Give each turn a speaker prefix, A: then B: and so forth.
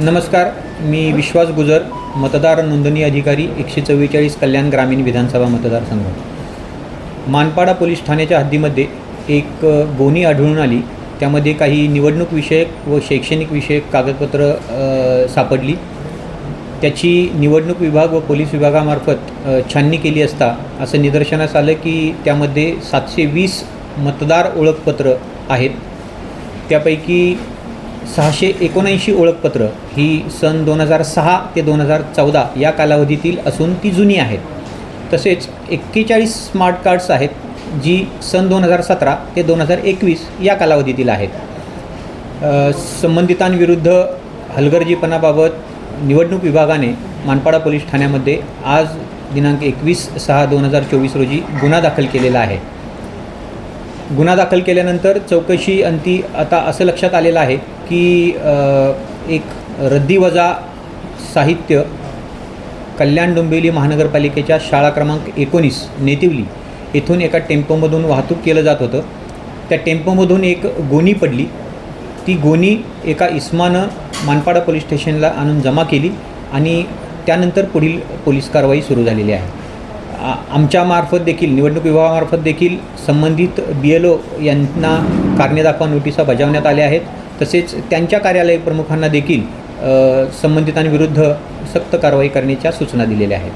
A: नमस्कार मी विश्वास गुजर मतदार नोंदणी अधिकारी एकशे चव्वेचाळीस कल्याण ग्रामीण विधानसभा मतदारसंघ मानपाडा पोलीस ठाण्याच्या हद्दीमध्ये एक गोणी आढळून आली. त्यामध्ये काही निवडणूक विषयक व शैक्षणिक विषयक कागदपत्र सापडली. त्याची निवडणूक विभाग व पोलीस विभागामार्फत छाननी केली असता असं निदर्शनास आलं की त्यामध्ये सातशे वीस मतदार ओळखपत्र आहेत. त्यापैकी सहाशे एकोणऐंशी ओळखपत्र ही सन दोन हजार सहा ते दोन हजार चौदा या कालावधीतील असून ती जुनी आहेत. तसेच एक्केचाळीस स्मार्ट कार्ड्स आहेत जी सन दोन हजार सतरा ते दोन हजार एकवीस या कालावधीतील आहेत. संबंधितांविरुद्ध हलगर्जीपणाबाबत निवडणूक विभागाने मानपाडा पोलीस ठाण्यामध्ये आज दिनांक एकवीस सहा दोन हजार चोवीस रोजी गुन्हा दाखल केलेला आहे. गुन्हा दाखल केल्यानंतर चौकशी अंती आता असं लक्षात आलेलं आहे की एक एक रद्दीवजा साहित्य कल्याण डोंबिवली महानगरपालिकेच्या शाळा क्रमांक एकोणीस नेतिवली येथून एका टेम्पोमधून वाहतूक केलं जात होतं. त्या टेम्पोमधून एक गोणी पडली. ती गोणी एका इस्मानं मानपाडा पोलीस स्टेशनला आणून जमा केली आणि त्यानंतर पुढील पोलीस कारवाई सुरू झालेली आहे. आमच्यामार्फत देखील निवडणूक विभागामार्फत देखील संबंधित बी एल ओ यांना कारणे दाखवा नोटिसा बजावण्यात आल्या आहेत. तसेच त्यांच्या कार्यालय प्रमुखांना देखील संबंधितांविरुद्ध सक्त कारवाई करण्याच्या सूचना दिलेल्या आहेत.